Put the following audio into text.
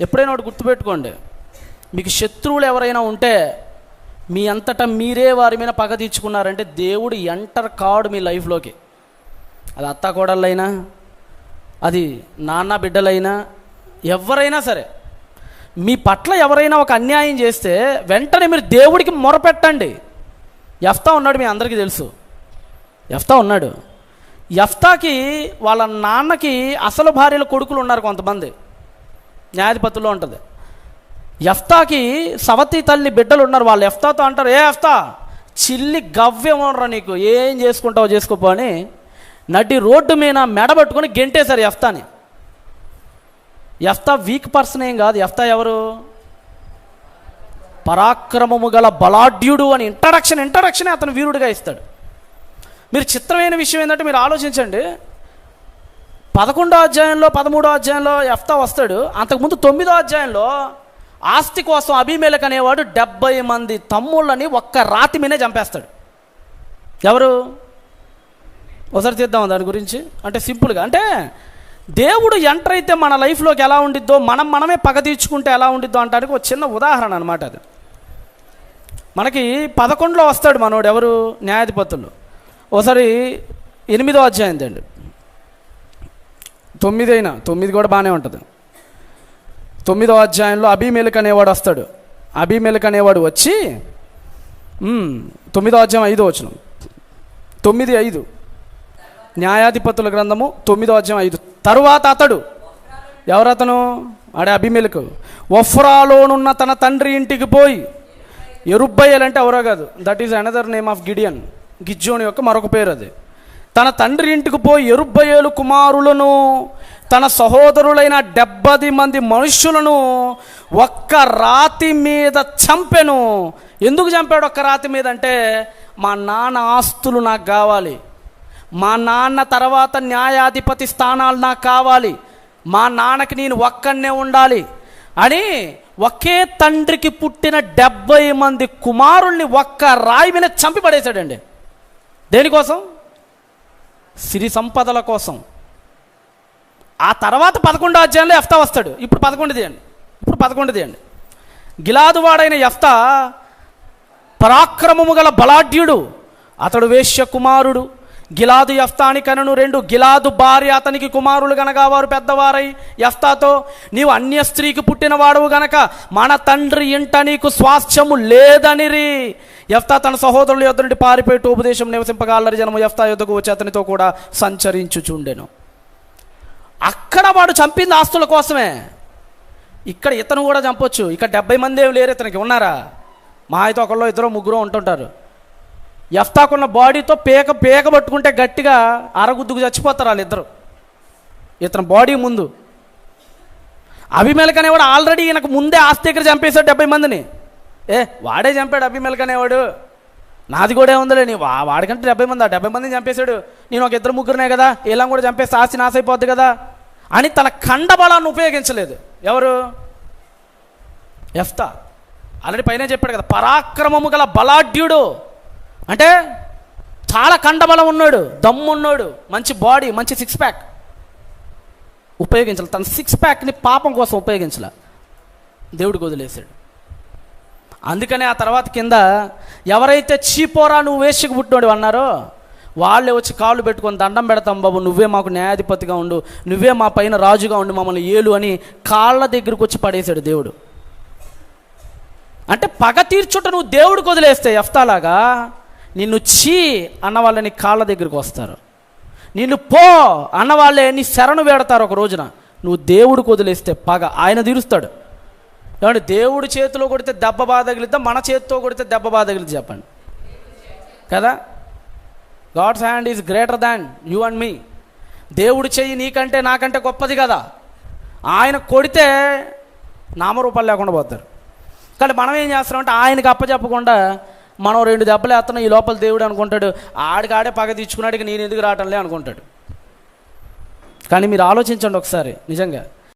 ఎప్పుడైనా ఒకటి గుర్తుపెట్టుకోండి. మీకు శత్రువులు ఎవరైనా ఉంటే మీ అంతటా మీరే వారి మీద పగ తీర్చుకున్నారంటే దేవుడు ఎంటర్ కాడు మీ లైఫ్లోకి. అది అత్త కోడళ్ళైనా అది నాన్న బిడ్డలైనా ఎవరైనా సరే. మీ పట్ల ఎవరైనా ఒక అన్యాయం చేస్తే వెంటనే మీరు దేవుడికి మొరపెట్టండి. ఎఫ్తా ఉన్నాడు మీ అందరికీ తెలుసు. ఎఫ్తా ఉన్నాడు. ఎఫ్తాకి వాళ్ళ నాన్నకి అసలు భార్యల కొడుకులు ఉన్నారు కొంతమంది. న్యాయాధిపతిలో ఉంటుంది. ఎఫ్తాకి సవతి తల్లి బిడ్డలు ఉన్నారు వాళ్ళు. ఎఫ్తాతో అంటారు ఏ ఎఫ్తా చిల్లి గవ్యం ఉండరా నీకు? ఏం చేసుకుంటావో చేసుకోపో అని నటి రోడ్డు మీద మెడబట్టుకొని గెంటేశారు ఎఫ్తాని ఎఫ్తా వీక్ పర్సన్ ఏం కాదు. ఎఫ్తా ఎవరు? పరాక్రమము గల బలాఢ్యుడు అని ఇంట్రడక్షన్ ఇంట్రడక్షన్ అతను వీరుడిగా ఇస్తాడు. మీరు చిత్రమైన విషయం ఏంటంటే మీరు ఆలోచించండి. పదకొండో అధ్యాయంలో పదమూడో అధ్యాయంలో ఎఫ్తా వస్తాడు. అంతకుముందు తొమ్మిదో అధ్యాయంలో ఆస్తి కోసం అభిమేలక్ అనేవాడు డెబ్బై మంది తమ్ముళ్ళని ఒక్క రాతి మీదే చంపేస్తాడు. ఎవరు? ఒకసారి తీద్దాం దాని గురించి. అంటే సింపుల్గా. అంటే దేవుడు ఎంటర్ అయితే మన లైఫ్లోకి ఎలా ఉండిద్దో మనం మనమే పగ తీర్చుకుంటే ఎలా ఉండిద్దో అంటానికి ఒక చిన్న ఉదాహరణ అనమాట అది. మనకి పదకొండులో వస్తాడు మనోడు ఎవరు? న్యాయాధిపతులు. ఒకసారి ఎనిమిదో అధ్యాయం అండి తొమ్మిది అయినా తొమ్మిది కూడా బాగానే ఉంటుంది. తొమ్మిదో అధ్యాయంలో అభిమేలక్ అనేవాడు వస్తాడు. అభిమేలక్ అనేవాడు వచ్చి తొమ్మిదో అధ్యాయం ఐదో వచ్చిన తొమ్మిది ఐదు. న్యాయాధిపతుల గ్రంథము తొమ్మిదో అధ్యాయం ఐదు. తరువాత అతడు ఎవరతను? ఆడే అభిమేలకు వఫ్రాలోనున్న తన తండ్రి ఇంటికి పోయి ఎరుబ్బయ్యలంటే ఎవరో కాదు. That is another name of Gideon గిజ్జోని యొక్క మరొక పేరు అది. తన తండ్రి ఇంటికి పోయి ఎరుబ్బయ్యలు కుమారులను తన సహోదరులైన డెబ్బది మంది మనుష్యులను ఒక్క రాతి మీద చంపెను. ఎందుకు చంపాడు ఒక్క రాతి మీద అంటే మా నాన్న ఆస్తులు నాకు కావాలి. మా నాన్న తర్వాత న్యాయాధిపతి స్థానాలు నాకు కావాలి. మా నాన్నకి నేను ఒక్కనే ఉండాలి అని ఒకే తండ్రికి పుట్టిన డెబ్బై మంది కుమారుల్ని ఒక్క రాయి మీద చంపి పడేశాడండి. దేనికోసం? సిరి సంపదల కోసం. ఆ తర్వాత పదకొండో అధ్యాయంలో ఎఫ్తా వస్తాడు. ఇప్పుడు పదకొండుది అండి. ఇప్పుడు పదకొండుది అండి. గిలాదువాడైన ఎఫ్తా పరాక్రమము గల బలాఢ్యుడు అతడు వేశ్య కుమారుడు గిలాదు యఫ్తాని కనను రెండు గిలాదు భార్య అతనికి కుమారులు గనక వారు పెద్దవారై యఫ్తాతో నీవు అన్య స్త్రీకి పుట్టిన వాడవు గనక మన తండ్రి ఇంట నీకు స్వాస్థ్యము లేదనిరి. యఫ్తా తన సహోదరుల యొద్ నుండి పారిపోయి ఉపదేశం నివసింపగాలరి జనము యఫ్తా యొద్దకు వచ్చి అతనితో కూడా సంచరించుచుండెను. అక్కడ వాడు చంపింది ఆస్తుల కోసమే. ఇక్కడ ఇతను కూడా చంపొచ్చు. ఇక్కడ డెబ్బై మంది ఏమి లేరు ఇతనికి. ఉన్నారా? మా అయితే ఒకళ్ళు ఇద్దరు ముగ్గురు ఉంటుంటారు. ఎఫ్తాకున్న బాడీతో పేక పేక పట్టుకుంటే గట్టిగా అరగుద్దుకు చచ్చిపోతారు వాళ్ళిద్దరు. ఇతని బాడీ ముందు. అభిమేలక్ అనేవాడు ఆల్రెడీ ఈయనకు ముందే ఆస్తి దగ్గర చంపేశాడు డెబ్బై మందిని. ఏ వాడే చంపాడు అభిమేలక్ అనేవాడు. నాది కూడా ఉందిలే నీ వా వాడికంటే డెబ్బై మంది డెబ్బై మందిని చంపేశాడు. నేను ఒక ఇద్దరు ముగ్గురునే కదా ఇలా కూడా చంపేస్తే ఆస్తి నాశైపోద్ది కదా అని తన కండబలాన్ని ఉపయోగించలేదు. ఎవరు? ఎఫ్తా ఆల్రెడీ పైన చెప్పాడు కదా పరాక్రమము గల బలాఢ్యుడు. అంటే చాలా కండబలం ఉన్నాడు దమ్ము ఉన్నాడు మంచి బాడీ మంచి సిక్స్ ప్యాక్ ఉపయోగించాలి. తన సిక్స్ ప్యాక్ని పాపం కోసం ఉపయోగించాల. దేవుడికి వదిలేశాడు. అందుకనే ఆ తర్వాత కింద ఎవరైతే చీపోరా నువ్వు వేసుకు పుట్టినోడు అన్నారో వాళ్ళే వచ్చి కాళ్ళు పెట్టుకొని దండం పెడతాం బాబు నువ్వే మాకు న్యాయాధిపతిగా ఉండు నువ్వే మా పైన రాజుగా ఉండు మమ్మల్ని ఏలు అని కాళ్ళ దగ్గరకు వచ్చి పడేశాడు దేవుడు. అంటే పగ తీర్చుట నువ్వు దేవుడికి వదిలేస్తే ఎఫ్తాలాగా నిన్ను చీ అన్న వాళ్ళని కాళ్ళ దగ్గరికి వస్తారు. నిన్ను పో అన్నవాళ్ళే నీ శరణు వేడతారు ఒక రోజున. నువ్వు దేవుడికి వదిలేస్తే పగ. ఆయన తీరుస్తాడు. ఏమంటే దేవుడి చేతిలో కొడితే దెబ్బ బాధ తగిలిద్దా మన చేతితో కొడితే దెబ్బ బాధ తగిలిద్ది చెప్పండి. కదా? God's hand is greater than you and me. దేవుడి చెయ్యి నీకంటే నాకంటే గొప్పది కదా. ఆయన కొడితే నామరూపాలు లేకుండా పోతారు. కానీ మనం ఏం చేస్తామంటే ఆయనకి అప్పచెప్పకుండా మనం రెండు దెబ్బలు వేస్తున్నాం ఈ లోపల దేవుడు అనుకుంటాడు ఆడికి ఆడే పగ తీర్చుకున్నాడికి నేను ఎందుకు రావటంలే అనుకుంటాడు. కానీ మీరు ఆలోచించండి ఒకసారి నిజంగా.